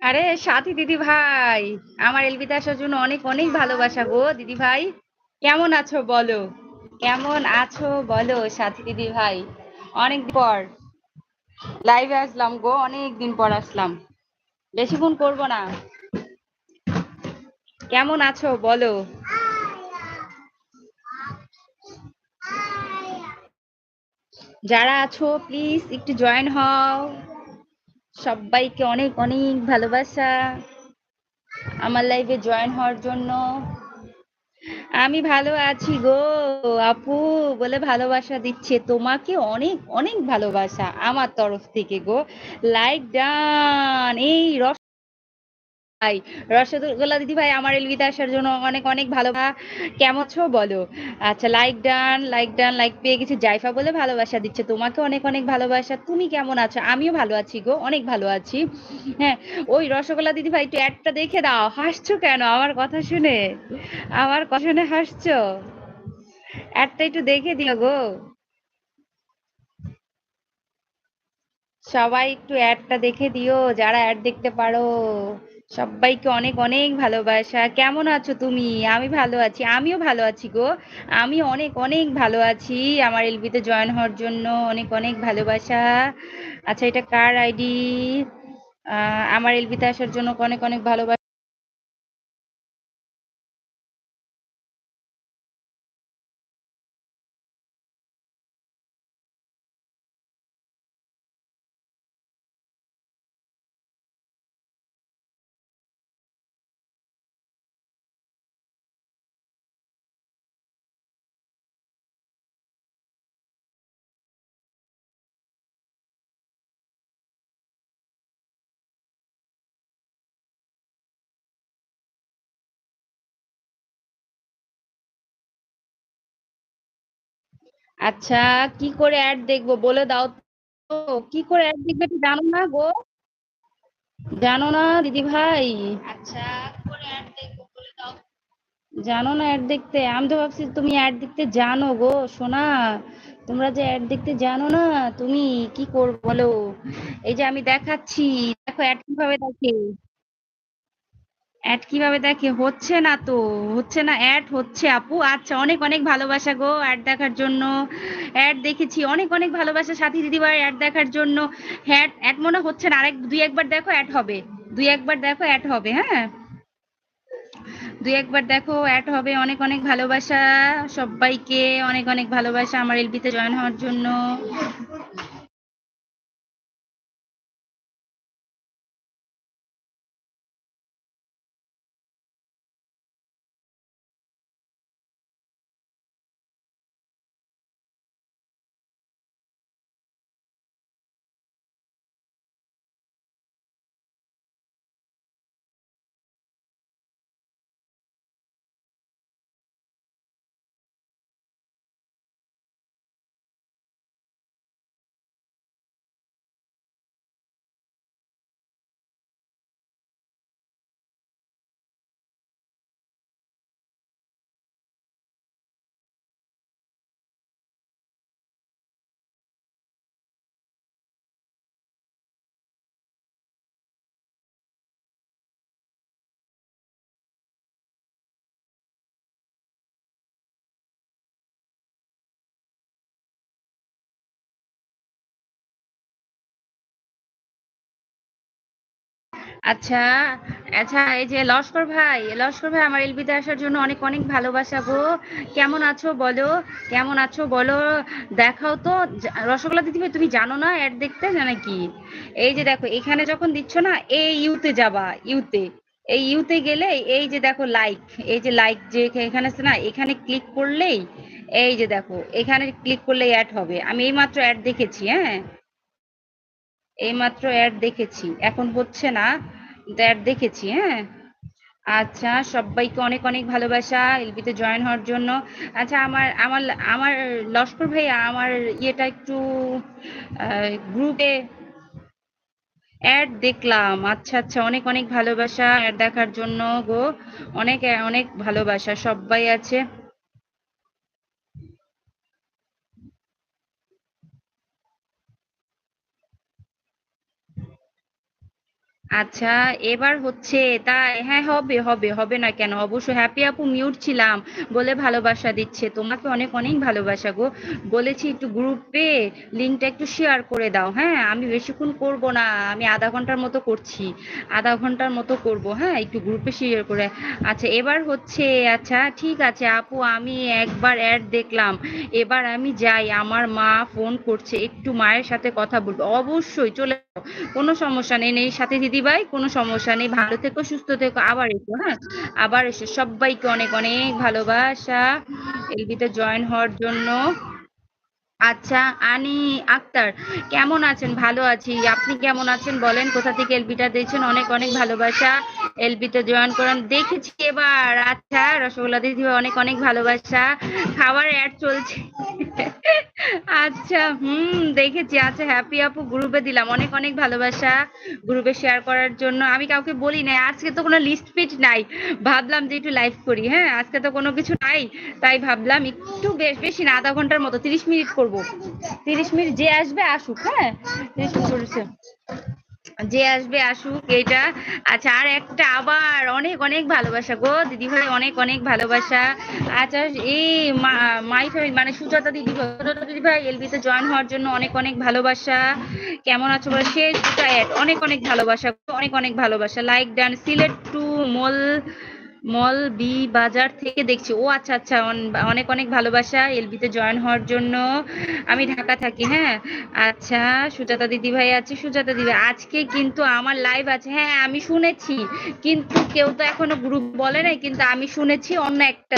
আরে সাথী দিদি ভাই, আমার আসার জন্য অনেক অনেক ভালোবাসা গো দিদি ভাই। কেমন আছো বলো? কেমন আছো বলো সাথী দিদি ভাই? অনেক পর লাইভে আসলাম গো, অনেক দিন পর আসলাম। বেশিক্ষণ করব না। কেমন আছো বলো? যারা আছো প্লিজ একটু জয়েন হও। সবাইকে অনেক অনেক ভালোবাসা আমার লাইভে জয়েন হওয়ার জন্য। আমি ভালো আছি গো, আপু বলে ভালোবাসা দিচ্ছে। তোমাকে অনেক অনেক ভালোবাসা আমার তরফ থেকে গো। লাইক ডান এই ভাই, রসগোল্লা দিদি ভাই, আমার এলবিতে আসার জন্য অনেক অনেক ভালো কেমন আছো বলো? আচ্ছা like done like done like পেয়ে গেছি। জাইফা বলে ভালোবাসা দিচ্ছে, তোমাকে অনেক অনেক ভালোবাসা। তুমি কেমন আছো? আমিও ভালো আছি গো, অনেক ভালো আছি। হ্যাঁ ওই রসগোল্লা দিদি ভাই, একটু অ্যাডটা দেখে দাও। হাসছো কেন? আমার কথা শুনে। আমার কথা শুনে হাসছো? অ্যাডটা একটু দেখে দিও গো। সবাই একটু অ্যাডটা দেখে দিও, যারা অ্যাড দেখতে পারো। সবাইকে অনেক অনেক ভালোবাসা। কেমন আছো তুমি? আমি ভালো আছি। আমিও ভালো আছি গো। আমি অনেক অনেক ভালো আছি। আমার এলবিতে জয়েন হওয়ার জন্য অনেক অনেক ভালোবাসা। আচ্ছা এটা কার আইডি? আমার এলবিতে আসার জন্য অনেক অনেক ভালোবাসা। আচ্ছা কি করে অ্যাড দেখব? বলে দাও তো। কি করে অ্যাড দেখবে একটু জানো না গো? জানো না দিদি ভাই? আচ্ছা করে অ্যাড দেখব বলে দাও। জানো না অ্যাড দেখতে? আমি তো ভাবছি তুমি অ্যাড দেখতে জানো গো সোনা। তোমরা যে অ্যাড দেখতে জানো না তুমি কি করব বলো? এই যে আমি দেখাচ্ছি দেখো অ্যাড কীভাবে দেখে। অ্যাড কীভাবে দেখে? হচ্ছে না তো। হচ্ছে না অ্যাড হচ্ছে, আপু। আচ্ছা অনেক অনেক ভালোবাসা গো অ্যাড দেখার জন্য। অ্যাড দেখেছি, অনেক অনেক ভালোবাসা সাথী দিদিভাই অ্যাড দেখার জন্য। হ্যাঁ অ্যাড মনে হচ্ছে না, আরেক, দুই, একবার দেখো অ্যাড হবে। দুই, একবার দেখো অ্যাড হবে হ্যাঁ? দুই, একবার দেখো অ্যাড হবে। অনেক অনেক ভালোবাসা সবাইকে। অনেক অনেক ভালোবাসা আমার এলবিতে জয়েন হওয়ার জন্য। আচ্ছা আচ্ছা এই যে লস্কর ভাই লস্কর ভাই, আমার এলবিতে আসার জন্য অনেক অনেক ভালোবাসা গো। কেমন আছো বলো? কেমন আছো বলো? দেখাও তো। রসগোল্লা দিদি তুমি জানো না অ্যাড দেখতে নাকি? এই যে দেখো, এখানে যখন দিচ্ছ না, এই ইউতে যাবা, ইউতে। এই ইউতে গেলে এই যে দেখো লাইক এই যে লাইক যে এখানে আছে না, এখানে ক্লিক করলেই এই যে দেখো, এখানে ক্লিক করলেই অ্যাড হবে। আমি এইমাত্র অ্যাড দেখেছি হ্যাঁ? এইমাত্র অ্যাড দেখেছি। এখন হচ্ছে না, কিন্তু অ্যাড দেখেছি হ্যাঁ? আচ্ছা সবাইকে অনেক অনেক ভালোবাসা, এলবিতে জয়েন হওয়ার জন্য। আচ্ছা আমার আমার আমার লস্কর ভাইয়া, আমার ইয়েটা একটু গ্রুপে অ্যাড দেখলাম। আচ্ছা আচ্ছা অনেক অনেক ভালোবাসা অ্যাড দেখার জন্য গো। অনেক অনেক ভালোবাসা, সবাই আছে। আচ্ছা এবার হচ্ছে তাই হ্যাঁ হবে হবে হবে না কেন? অবশ্যই হ্যাপি আপু মিউট ছিলাম। বলে ভালোবাসা দিচ্ছে। তোমাকে অনেক অনেক ভালোবাসা গো। বলেছি একটু গ্রুপে লিঙ্কটা একটু শেয়ার করে দাও। হ্যাঁ আমি বেশিক্ষণ করব না। আমি আধা ঘণ্টার মতো করছি। আধা ঘণ্টার মতো করব। হ্যাঁ একটু গ্রুপে শেয়ার করে। আচ্ছা এবার হচ্ছে আচ্ছা ঠিক আছে আপু, আমি একবার অ্যাড দেখলাম। এবার আমি যাই। আমার মা ফোন করছে। একটু মায়ের সাথে কথা বলব। অবশ্যই চলে কোনো সমস্যা নেই নেই সাথে দিদিভাই, কোনো সমস্যা নেই। ভালো থেকো, সুস্থ থেকো, আবার এসো হ্যাঁ? আবার এসো। সবাইকে অনেক অনেক ভালোবাসা। এলবিতে জয়েন হওয়ার জন্য। আচ্ছা আনি আক্তার, কেমন আছেন? ভালো আছি। আপনি কেমন আছেন বলেন? কোথা থেকে এলবিটা দিয়েছেন অনেক অনেক ভালোবাসা। এলবিতে জয়েন করেন। দেখেছি এবার। আচ্ছা রসগোল্লা দিদি অনেক অনেক ভালোবাসা। খাবার অ্যাড চলছে। আচ্ছা হুম, দেখেছি। আচ্ছা হ্যাপি আপু গ্রুপে দিলাম। অনেক অনেক ভালোবাসা গ্রুপে শেয়ার করার জন্য। আমি কাউকে বলি নাই। আজকে তো কোনো লিস্ট ফিট নাই। ভাবলাম যে একটু লাইভ করি। হ্যাঁ আজকে তো কোনো কিছু নাই। তাই ভাবলাম একটু বেশ, বেশি না, আধা ঘণ্টার মতো, তিরিশ মিনিট করব। তিরিশ মিনিট যে আসবে আসুক হ্যাঁ? তিরিশ মিনিট করেছে যে আসবে আসুক এটা আচ্ছা আর একটা আবার অনেক অনেক ভালোবাসা গো। দিদি ভাই অনেক অনেক ভালোবাসা। আচ্ছা এই মাই ফ্যামিলি মানে সুজাতা দিদি সুজাতা দিদি ভাই এলবিতে জয়েন হওয়ার জন্য অনেক অনেক ভালোবাসা। কেমন আছো বলে? শেষ অনেক অনেক ভালোবাসা অনেক অনেক ভালোবাসা। Like done, Sylhet to mall. Mall, B, বাজার থেকে দেখছি। ও আচ্ছা আচ্ছা অনেক অনেক ভালোবাসা এলবিতে জয়েন হওয়ার জন্য। আমি ঢাকা থাকি হ্যাঁ? আচ্ছা সুজাতা দিদি ভাই আছে, সুজাতা দিদি আজকে কিন্তু আমার লাইভ আছে। হ্যাঁ আমি শুনেছি। কিন্তু কেউ তো এখনও গ্রুপ বলে নাই, কিন্তু আমি শুনেছি অন্য একটা,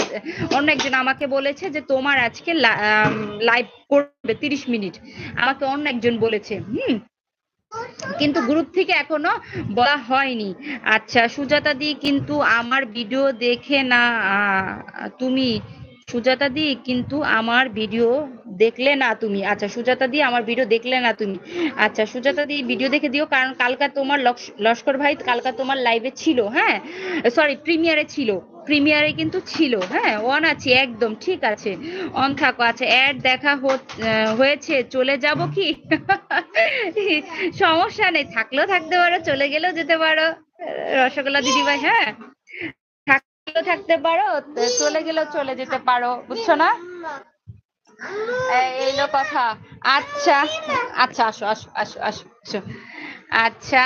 অন্য একজন আমাকে বলেছে যে তোমার আজকে লাইভ করবে তিরিশ মিনিট। আমাকে অন্য একজন বলেছে, হুম? কিন্তু গ্রুপ থেকে এখনও বলা হয়নি। আচ্ছা সুজাতা দি কিন্তু আমার ভিডিও দেখে না তুমি সুজাতা দি কিন্তু আমার ভিডিও দেখলে না তুমি। আচ্ছা সুজাতা দি আমার ভিডিও দেখলে না তুমি। আচ্ছা সুজাতা দি ভিডিও দেখে দিও, কারণ কালকা তোমার লস্কর ভাই কালকা তোমার লাইভে ছিল হ্যাঁ? সরি প্রিমিয়ারে ছিল। প্রিমিয়ারে কিন্তু ছিল হ্যাঁ? অন আছে, একদম, ঠিক আছে। অন থাকো আচ্ছা অ্যাড দেখা হয়েছে, চলে যাব কি? সমস্যা নেই, থাকলেও থাকতে পারো, চলে গেলেও যেতে পারো। রসগোল্লা দিদিভাই হ্যাঁ? থাকতে পারো চলে গেলেও চলে যেতে পারো, বুঝছ না? এইলো কথা। আচ্ছা আচ্ছা আসো আসো আসো আসো আসো। আচ্ছা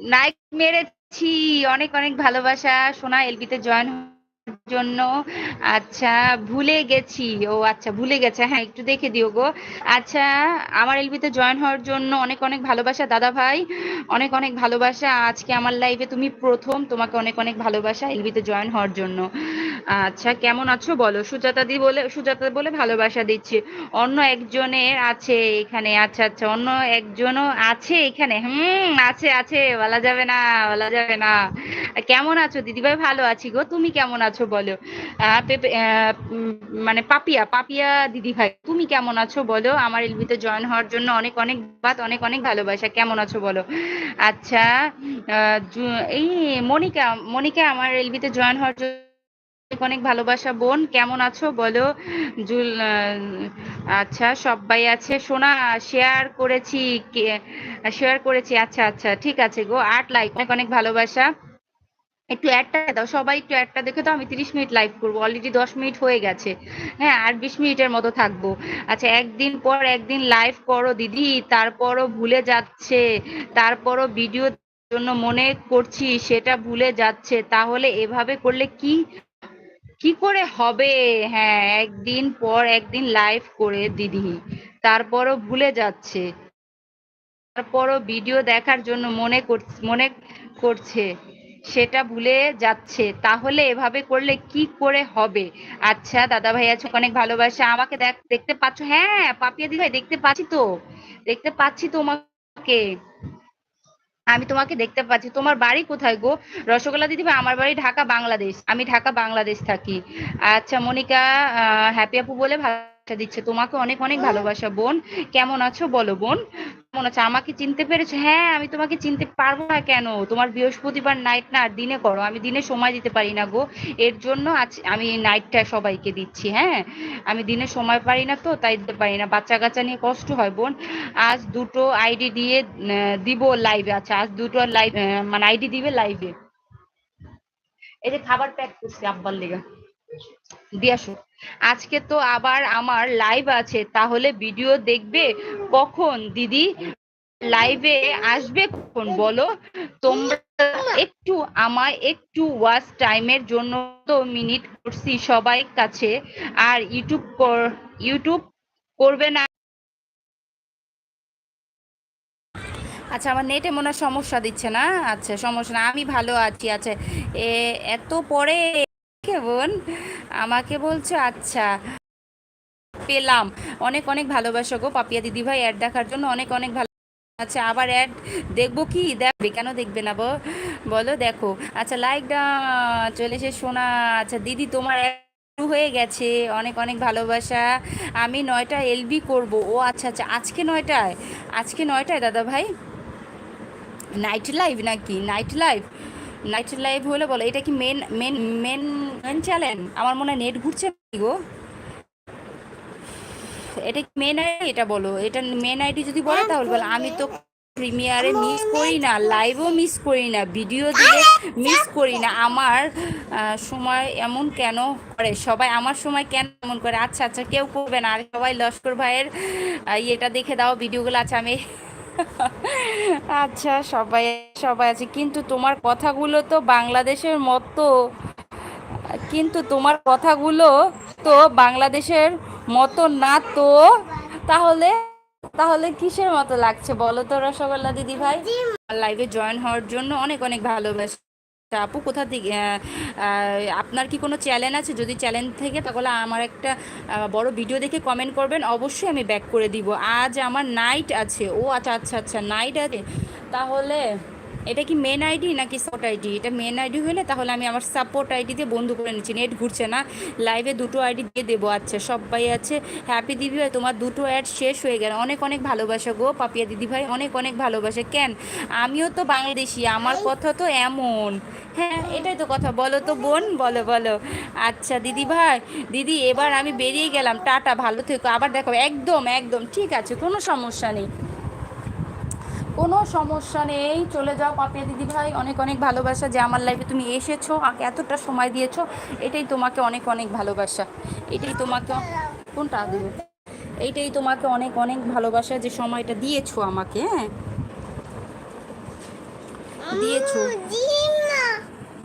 নাইক মেরেছি, অনেক অনেক ভালোবাসা। সোনা, এলবিতে জয়েন জন্য আচ্ছা ভুলে গেছি। ও আচ্ছা ভুলে গেছে। হ্যাঁ একটু দেখে দিও গো। আচ্ছা আমার এলবিতে জয়েন হওয়ার জন্য অনেক অনেক ভালোবাসা দাদা ভাই। অনেক অনেক ভালোবাসা। আজকে আমার লাইফে তুমি প্রথম, তোমাকে অনেক অনেক ভালোবাসা এলবিতে জয়েন হওয়ার জন্য। আচ্ছা কেমন আছো বলো? সুজাতা দি বলে, সুজাতা বলে ভালোবাসা দিচ্ছি। অন্য একজনের আছে এখানে। আচ্ছা আচ্ছা অন্য একজনও আছে এখানে। হুম, আছে আছে। বলা যাবে না, বলা যাবে না। কেমন আছো? দিদিভাই ভালো আছি গো। তুমি কেমন আছো? বলো। মানে পাপিয়া পাপিয়া দিদি ভাই, তুমি কেমন আছো বলো? আমার এলবিতে জয়েন হওয়ার জন্য অনেক অনেক বাত, অনেক অনেক ভালোবাসা। কেমন আছো বলো? আচ্ছা এই মনিকা মনিকা আমার এলবিতে জয়েন হওয়ার জন্য অনেক ভালোবাসা বোন। কেমন আছো বলো? জুল আচ্ছা সবাই আছে। সোনা শেয়ার করেছি শেয়ার করেছি। আচ্ছা আচ্ছা ঠিক আছে গো। আট লাইক অনেক অনেক ভালোবাসা। একটু অ্যাডটা দাও, সবাই একটু অ্যাডটা দেখে তো আমি তিরিশ মিনিট লাইভ করব অলরেডি দশ মিনিট হয়ে গেছে। হ্যাঁ আর বিশ মিনিটের মতো থাকব। আচ্ছা একদিন পর একদিন লাইভ করো দিদি, তারপরও ভুলে যাচ্ছে, তারপরও ভিডিও জন্য মনে করছি, সেটা ভুলে যাচ্ছে, তাহলে এভাবে করলে কি কি করে হবে? হ্যাঁ একদিন পর একদিন লাইভ করে দিদি, তারপরও ভুলে যাচ্ছে, তারপরও ভিডিও দেখার জন্য মনে মনে করছে। সেটা ভুলে যাচ্ছে। তাহলে এভাবে করলে কি করে হবে? আচ্ছা দাদা ভাই আছে, অনেক ভালোবাসা। আমাকে দেখ, দেখতে পাচ্ছ? হ্যাঁ পাপিয়া দি ভাই দেখতে পাচ্ছি তো। দেখতে পাচ্ছি তোমাকে। আমি তোমাকে দেখতে পাচ্ছি। তোমার বাড়ি কোথায় গো? রসগোল্লা দিদি ভাই আমার বাড়ি ঢাকা, বাংলাদেশ। আমি ঢাকা, বাংলাদেশ থাকি। আচ্ছা মনিকা হ্যাপি আপু বলে ভালোবাসা দিচ্ছে। তোমাকে অনেক অনেক ভালোবাসা, বোন। কেমন আছো বলো, বোন? কেমন আছো? আমাকে চিনতে পেরেছ? হ্যাঁ আমি তোমাকে চিনতে পারব না কেন? তোমার বৃহস্পতিবার নাইট না আর দিনে করো। আমি দিনে সময় দিতে পারি না গো। এর জন্য আজ আমি নাইটটা সবাইকে দিচ্ছি হ্যাঁ? আমি দিনে সময় পারি না তো, তাই দিতে পারি না। বাচ্চা কাচ্চা নিয়ে কষ্ট হয়, বোন। আজ দুটো আইডি দিয়ে দিব লাইভে আচ্ছা আজ দুটো লাইভ মানে আইডি দিবে লাইভে এই যে খাবার প্যাক করছি আব্বার লেগে। দিয়ে আসো। আজকে তো আবার আমার লাইভ আছে, তাহলে ভিডিও দেখবে কখন, দিদি? লাইভে আসবে কখন, বলো? তোমরা একটু আমায় একটু ওয়াচ টাইমের জন্য তো মিনিট করছি সবাই কাছে, আর ইউটিউব ইউটিউব করবে না। আচ্ছা আমার নেটে মনে সমস্যা দিচ্ছে না? আচ্ছা সমস্যা না, আমি ভালো আছি। আচ্ছা এত পরে কেমন? আমাকে বলছো আচ্ছা। পেলাম। অনেক অনেক ভালোবাসা গো পাপিয়া দিদি ভাই অ্যাড দেখার জন্য অনেক অনেক ভালো আচ্ছা আবার অ্যাড দেখব কি? দেখবে, কেন দেখবে না বলো? দেখো। আচ্ছা লাইকটা চলে এসে শোনা। আচ্ছা দিদি, তোমার হয়ে গেছে। অনেক অনেক ভালোবাসা। আমি নয়টা এলবি করব। ও আচ্ছা আচ্ছা আজকে নয়টায়? আজকে নয়টায় দাদা ভাই নাইট লাইভ নাকি? নাইট লাইভ নাইট লাইভ হলে বলো এটা কি main main main main channel আমার মনে হয় নেট ঘুরছে গো? এটা কি মেন আইডি এটা বলো এটা মেন আইডি যদি বলো তাহলে বলো। আমি তো প্রিমিয়ারে মিস করি না লাইভও মিস করি না ভিডিও দিয়ে মিস করি না। আমার সময় এমন কেন করে? সবাই আমার সময় কেন এমন করে? আচ্ছা আচ্ছা কেউ করবে না। আর সবাই লস্কর ভাইয়ের এটা দেখে দাও ভিডিওগুলো আচ্ছা আমি আচ্ছা সবাই সবাই আছে। কিন্তু তোমার কথাগুলো তো বাংলাদেশের মতো। কিন্তু তোমার কথাগুলো তো বাংলাদেশের মতো না তো। তাহলে তাহলে কিসের মতো লাগছে বলো তো রসগোল্লা দিদি ভাই লাইভে জয়েন হওয়ার জন্য অনেক অনেক ভালোবাসা। তা আপু, কোথা থেকে আপনার কি কোনো চ্যানেল আছে? যদি চ্যানেল থেকে তাহলে আমার একটা বড় ভিডিও দেখে কমেন্ট করবেন। অবশ্যই আমি ব্যাক করে দিব। আজ আমার নাইট আছে। ও আচ্ছা আচ্ছা আচ্ছা নাইট আছে। তাহলে এটা কি মেন আইডি নাকি সাপোর্ট আইডি এটা মেন আইডি হলে তাহলে আমি আমার সাপোর্ট আইডি দিয়ে বন্ধ করে নিচ্ছি, নেট ঘুরছে না। লাইভে দুটো আইডি দিয়ে দেবো আচ্ছা সবাই আছে। হ্যাপি দিদি ভাই, তোমার দুটো অ্যাড শেষ হয়ে গেল। অনেক অনেক ভালোবাসা গো, পাপিয়া দিদি ভাই, অনেক অনেক ভালোবাসা। কেন? আমিও তো বাংলাদেশি, আমার কথা তো এমন। হ্যাঁ এটাই তো কথা। বলো তো বোন, বলো বলো। আচ্ছা দিদি ভাই, দিদি, এবার আমি বেরিয়ে গেলাম। টাটা, ভালো থেকো। আবার দেখো একদম একদম। ঠিক আছে, কোনো সমস্যা নেই। কোনো সমস্যা নেই চলে যাও পাপিয়া দিদি ভাই। অনেক অনেক ভালোবাসা যে আমার লাইফে তুমি এসেছ আমাকে এতটা সময় দিয়েছ এটাই তোমাকে অনেক অনেক ভালোবাসা। এটাই তোমাকে কোনটা দেবো? এইটাই তোমাকে অনেক অনেক ভালোবাসা যে সময়টা দিয়েছ আমাকে হ্যাঁ? দিয়েছ।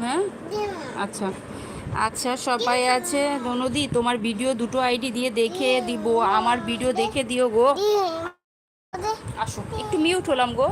হ্যাঁ? আচ্ছা। আচ্ছা সবাই আছে। ননদি তোমার ভিডিও দুটো আইডি দিয়ে দেখে দিব আমার ভিডিও দেখে দিও গো। আসো একটু মিউট হলাম গো।